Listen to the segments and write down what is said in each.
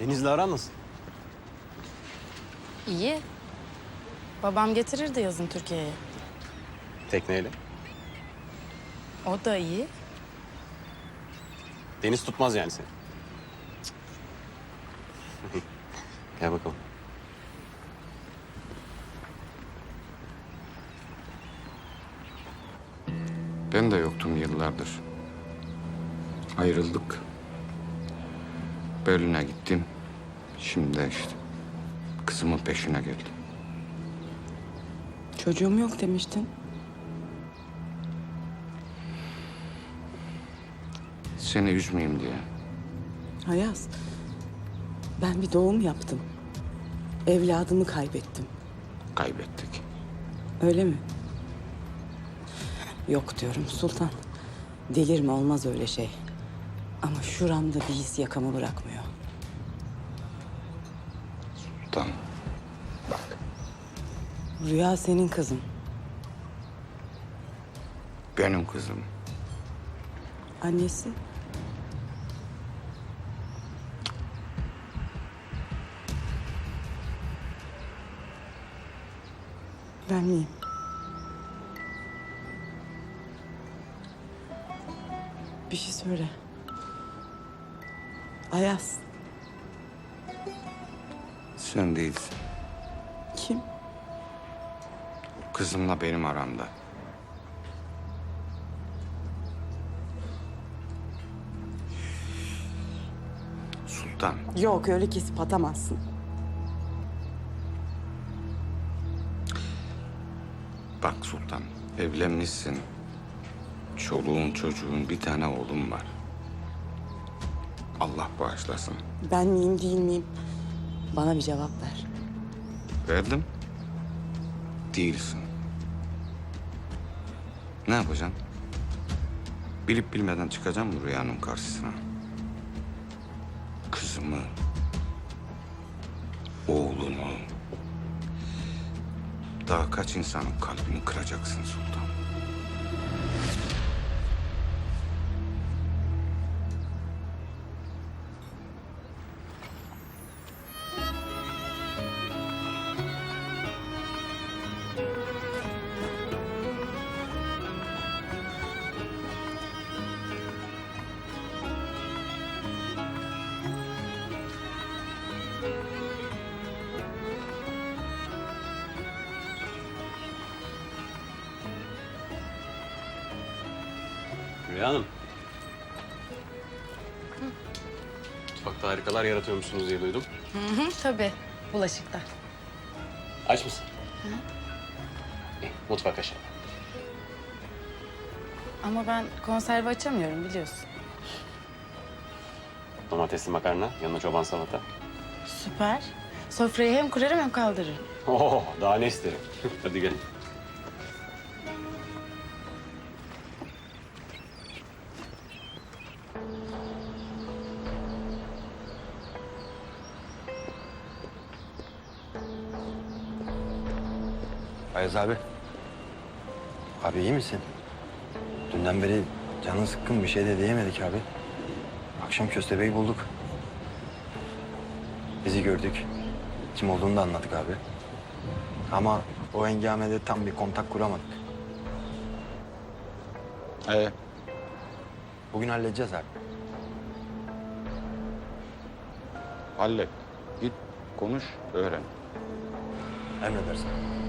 Deniz'le aran nasıl? İyi. Babam getirirdi yazın Türkiye'ye. Tekneyle. O da iyi. Deniz tutmaz yani seni. Gel bakalım. Ben de yoktum yıllardır. Ayrıldık. Berlin'e gittim. Şimdi de işte kızımın peşine geldim. Çocuğum yok demiştin. Seni üzmeyeyim diye. Hayaz, ben bir doğum yaptım. Evladımı kaybettim. Kaybettik. Öyle mi? Yok diyorum Sultan. Delirme olmaz öyle şey. Ama şuramda bir his yakamı bırakmıyor. Sultan. Bak Rüya senin kızın. benim kızım. Annesi. Ben miyim? Bir şey söyle. Ayaz. Sen değilsin. Kim? Kızımla benim aramda. Sultan. Yok öyle kesip atamazsın. Bak Sultan, evlenmişsin. Çoluğun çocuğun bir tane oğlum var. Allah bağışlasın. Ben miyim değil miyim? Bana bir cevap ver. Verdim. Değilsin. Ne yapacaksın? Bilip bilmeden çıkacağım mı rüyanın karşısına? Kızımı, oğlumu, daha kaç insanın kalbini kıracaksın Sultan? Rüya Hanım. Mutfakta harikalar yaratıyormuşsunuz diye duydum. Hı hı, tabii. Bulaşıkta. Aç mısın? İyi, Mutfak aşağı. Ama ben konserve açamıyorum biliyorsun. Domatesli makarna, yanına çoban salata. Süper. Sofrayı hem kurarım hem kaldırırım. Oo, daha ne isterim? Hadi gelin. Ayaz abi. Abi iyi misin? Dünden beri canın sıkkın bir şey de diyemedik abi. Akşam köstebeği bulduk. Bizi gördük. Kim olduğunu da anladık abi. Ama o hengamede tam bir kontak kuramadık. Ee, Bugün halledeceğiz abi. hallet. Git, konuş, öğren. Emredersin.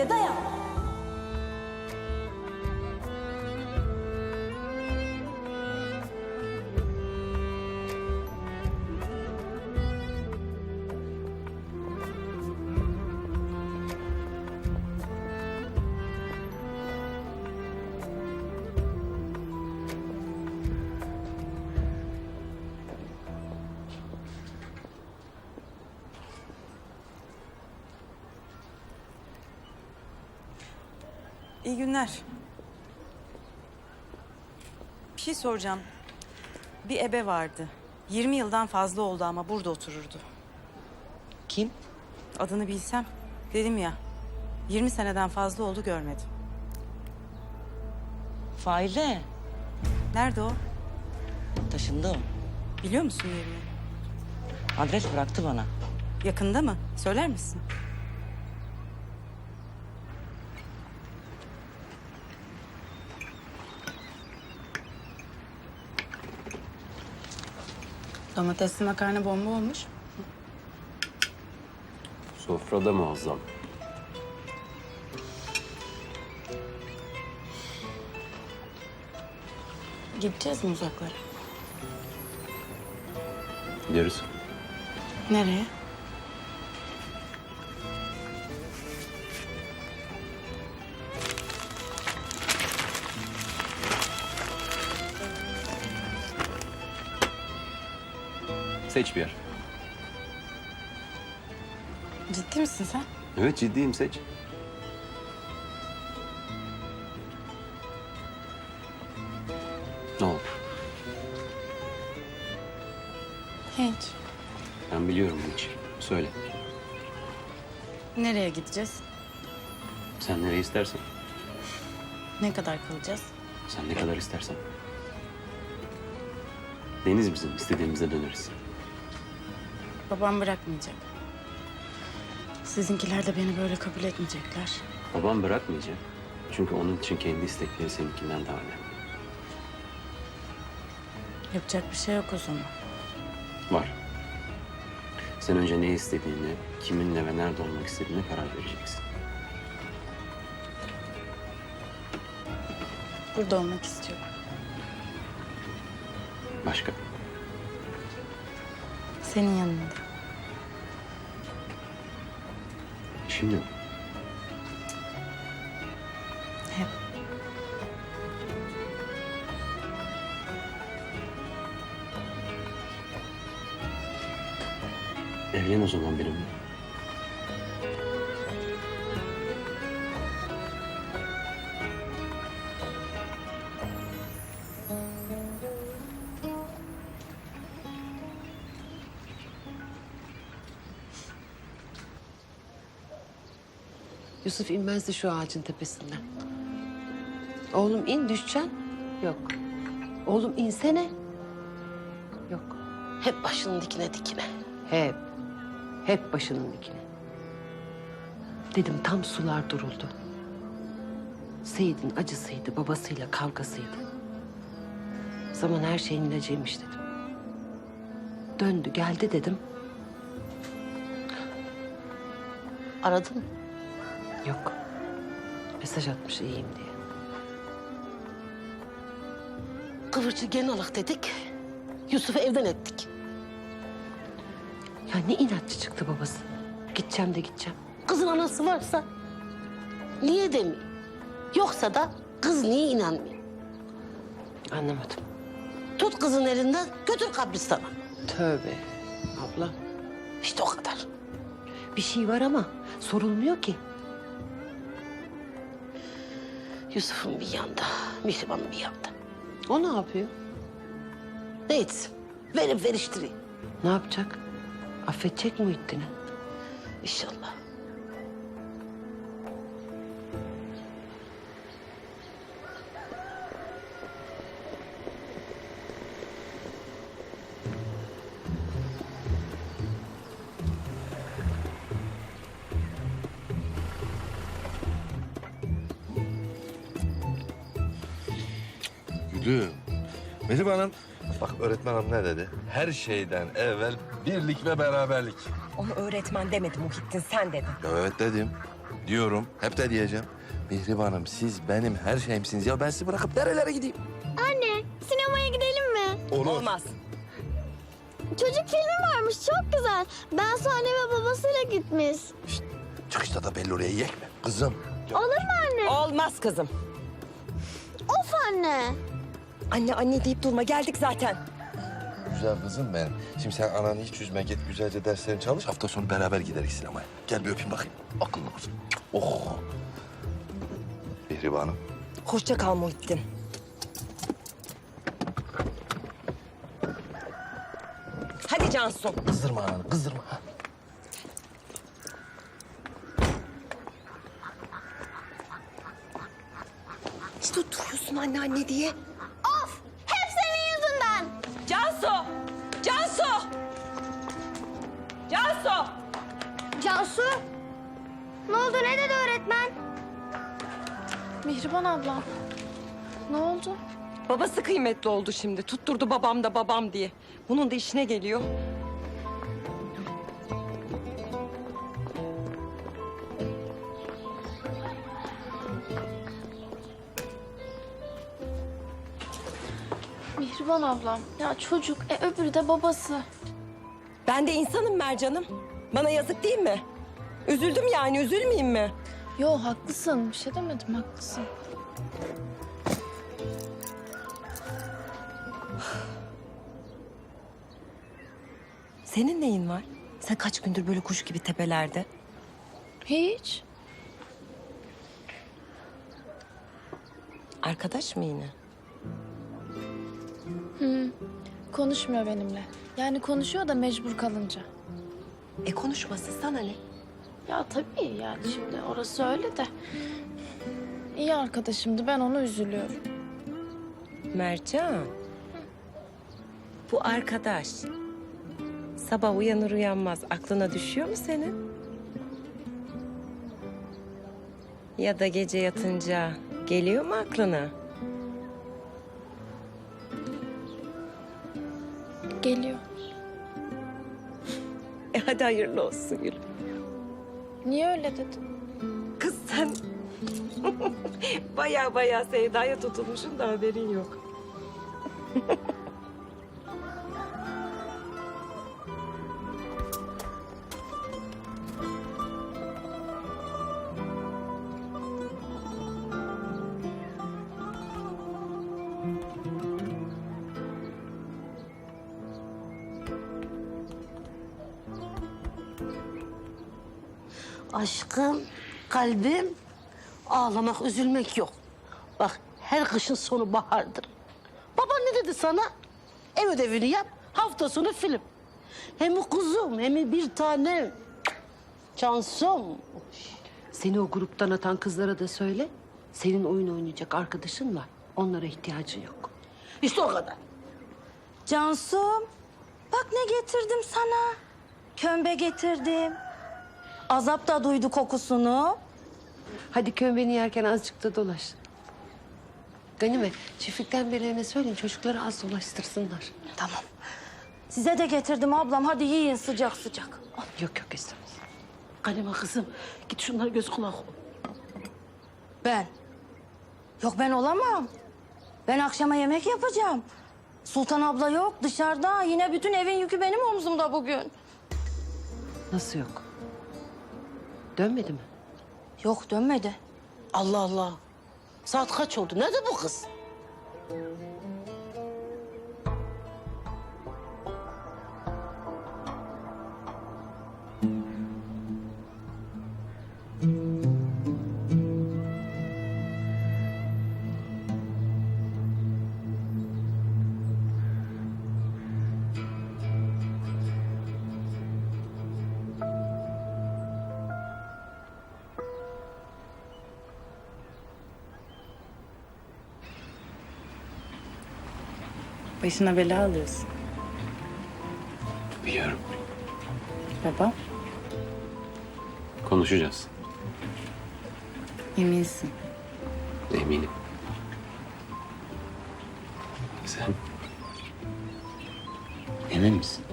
Bebek seni de dayan. İyi günler. Bir şey soracağım. Bir ebe vardı. 20 yıldan fazla oldu ama burada otururdu. Kim? Adını bilsem. Dedim ya. 20 seneden fazla oldu görmedim. Faile. Nerede o? Taşındı o. Biliyor musun yerini? Adres bıraktı bana. Yakında mı? Söyler misin? Domatesli makarna bomba olmuş. Sofrada muazzam. Gideceğiz mi uzaklara? Gideriz. Nereye? Seç bir yer. Ciddi misin sen? Evet ciddiyim seç. Ne oldu? Hiç. Ben biliyorum hiç. Söyle. Nereye gideceğiz? Sen nereye istersen. Ne kadar kalacağız? Sen ne kadar istersen. Deniz bizim. istediğimizde döneriz. Babam bırakmayacak. Sizinkiler de beni böyle kabul etmeyecekler. Babam bırakmayacak. Çünkü onun için kendi istekleri seninkinden daha önemli. Yapacak bir şey yok o zaman. Var. Sen önce ne istediğini, kiminle ve nerede olmak istediğine karar vereceksin. Burada olmak istiyorum. Başka? Senin yanında. Şimdi mi? Hep. Evlen o zaman benimle. Yusuf inmezdi şu ağacın tepesinden. Oğlum in düşeceksin. Yok. Oğlum insene. Yok. Hep başının dikine dikine. Hep. Hep başının dikine. Dedim tam sular duruldu. Seyit'in acısıydı, babasıyla kavgasıydı. Zaman her şeyin ilacıymış dedim. Döndü geldi dedim. Aradın mı? Yok. Mesaj atmış iyiyim diye. Kıvırcığı gelin alak dedik. Yusuf'u evden ettik. Ya ne inatçı çıktı babası. Gideceğim de gideceğim. Kızın anası varsa niye demiyor? Yoksa da kız niye inanmıyor? Anlamadım. Tut kızın elinden götür kabristana. Tövbe. Abla. İşte o kadar. Bir şey var ama sorulmuyor ki. Yusuf'un bir yanda, Mihriban'ın bir yanda. O ne yapıyor? Ne etsin? Verip veriştireyim. Ne yapacak? Affedecek Muhittin'i. İnşallah. Gülüm. Mehriban Hanım, bak öğretmen hanım ne dedi? Her şeyden evvel birlik ve beraberlik. Onu öğretmen demedi Muhittin sen dedin. Ya evet dedim. Diyorum. Hep de diyeceğim. Mihribanım siz benim her şeyimsiniz. Ya ben sizi bırakıp nerelere gideyim? Anne, sinemaya gidelim mi? Olur. Olmaz. Çocuk filmi varmış, çok güzel. Ben anne ve babasıyla gitmiş. Çıkışta da belli oraya yek mi? Kızım. Olur mu anne? Olmaz kızım. Of anne. Anne anne deyip durma geldik zaten. Güzel kızım benim. Şimdi sen ananı hiç üzme. Git güzelce derslerini çalış. Hafta sonu beraber gideriz sinemaya. Gel bir öpeyim bakayım. Akıllı kızım. Oh. Mihribanım. Hoşça kal Muhittin. Hadi Cansu. Kızdırma ananı, kızdırma. İşte duruyorsun anne anne diye. Cansu. Ne oldu, ne dedi öğretmen? Mihriban abla. Ne oldu? Babası kıymetli oldu şimdi. Tutturdu babam da babam diye. Bunun da işine geliyor. Mihriban ablam. Ya çocuk, e öbürü de babası. Ben de insanım Mercan'ım. Bana yazık değil mi? Üzüldüm yani üzülmeyeyim mi? Yo haklısın. Bir şey demedim haklısın. Senin neyin var? Sen kaç gündür böyle kuş gibi tepelerde? Hiç. Arkadaş mı yine? Konuşmuyor benimle. Yani konuşuyor da mecbur kalınca. E konuşması sana ne? Ya tabii yani şimdi orası öyle de. İyi arkadaşımdı. Ben onu üzülüyorum. Mercan. Bu arkadaş sabah uyanır uyanmaz aklına düşüyor mu senin? Ya da gece yatınca geliyor mu aklına? E hadi hayırlı olsun gülüm. Niye öyle dedin? Kız sen baya baya sevdaya tutulmuşsun da haberin yok. Aşkım, kalbim, ağlamak, üzülmek yok. Bak her kışın sonu bahardır. Baban ne dedi sana? Ev ödevini yap, hafta sonu film. Hem kuzum, hem bir tanem. Cansum. Seni o gruptan atan kızlara da söyle. Senin oyun oynayacak arkadaşın var. Onlara ihtiyacın yok. İşte o kadar. Cansum, bak ne getirdim sana. Kömbe getirdim. Azap da duydu kokusunu. Hadi kömbeni yerken azıcık da dolaş. Ganime, çiftlikten birilerine söyleyin çocukları az dolaştırsınlar. Tamam. Size de getirdim ablam. Hadi yiyin sıcak sıcak. Yok yok istemez. Kaleme kızım, git şunlara göz kulak ol. Ben. Yok ben olamam. Ben akşama yemek yapacağım. Sultan abla yok dışarıda. Yine bütün evin yükü benim omzumda bugün. Nasıl yok? Dönmedi mi? Yok dönmedi. Allah Allah. Saat kaç oldu? Nerede bu kız? Başına bela alıyorsun. Biliyorum. Baba. Konuşacağız. Eminsin. Eminim. Sen emin misin?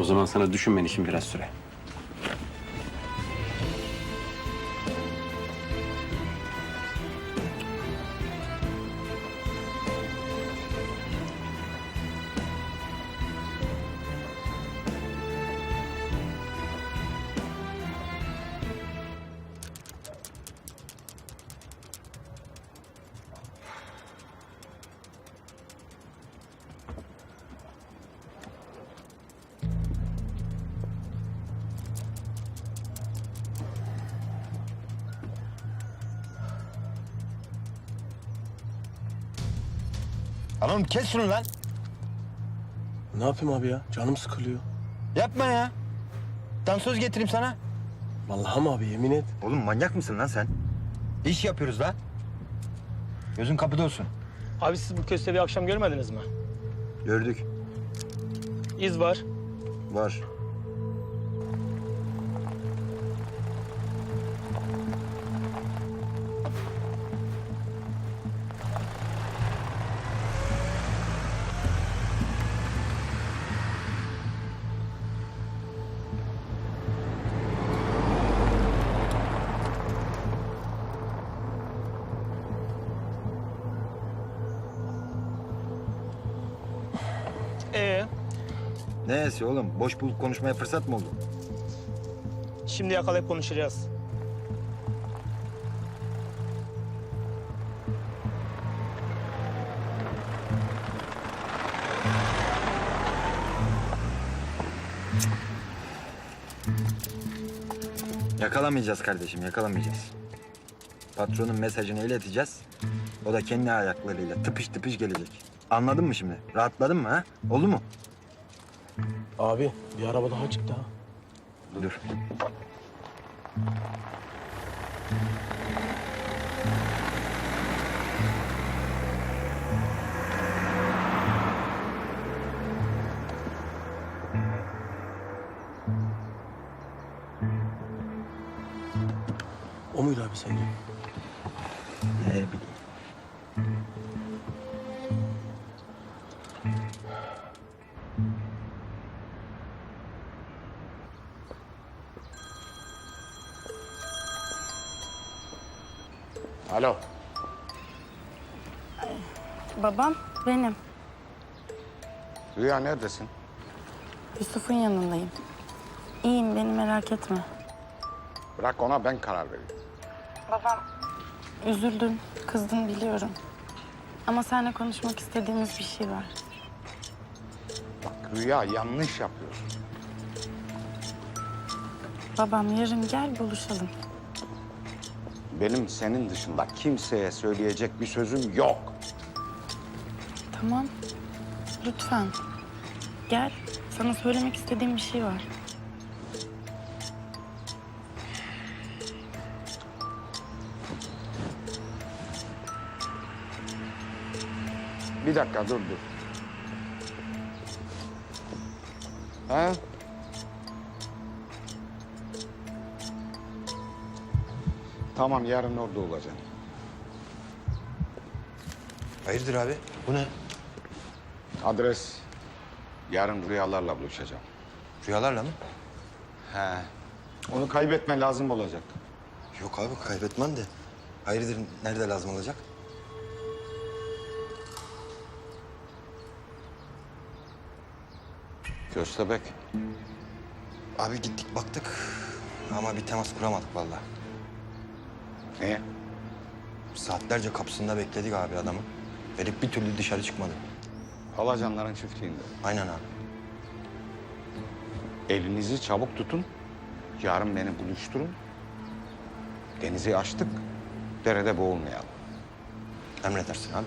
O zaman sana düşünmen için biraz süre. Oğlum kes şunu lan. Ne yapayım abi ya? Canım sıkılıyor. Yapma ya. Dansöz getireyim sana. Vallahi mı abi yemin et. Oğlum manyak mısın lan sen? İş yapıyoruz lan. Gözün kapıda olsun. Abi siz bu köstebeği akşam görmediniz mi? Gördük. İz var. Var. Ee, Neyse oğlum? Boş bulup konuşmaya fırsat mı oldu? şimdi yakalayıp konuşacağız. Yakalamayacağız kardeşim, yakalamayacağız. Patronun mesajını ileteceğiz. O da kendi ayaklarıyla tıpış tıpış gelecek. Anladın mı şimdi? Rahatladın mı ha? Oldu mu? Abi bir araba daha çıktı ha. Dur. Babam benim. Rüya neredesin? Yusuf'un yanındayım. İyiyim beni merak etme. Bırak ona ben karar vereyim. Babam üzüldün, kızdın biliyorum. Ama seninle konuşmak istediğimiz bir şey var. Bak Rüya yanlış yapıyorsun. Babam yarın gel buluşalım. Benim senin dışında kimseye söyleyecek bir sözüm yok. Tamam. Lütfen. Gel. Sana söylemek istediğim bir şey var. Bir dakika dur dur. Ha? Tamam yarın orada olacağım. Hayırdır abi? Bu ne? Adres yarın rüyalarla buluşacağım. Rüyalarla mı? He. Onu kaybetme lazım olacak. Yok abi kaybetmem de. Hayırdır nerede lazım olacak? Köstebek. Abi gittik baktık ama bir temas kuramadık vallahi. Niye? Saatlerce kapısında bekledik abi adamı. Herif bir türlü dışarı çıkmadı. Halacanların çiftliğinde. Aynen abi. Elinizi çabuk tutun. Yarın beni buluşturun. Denizi açtık. Derede boğulmayalım. Emredersin abi.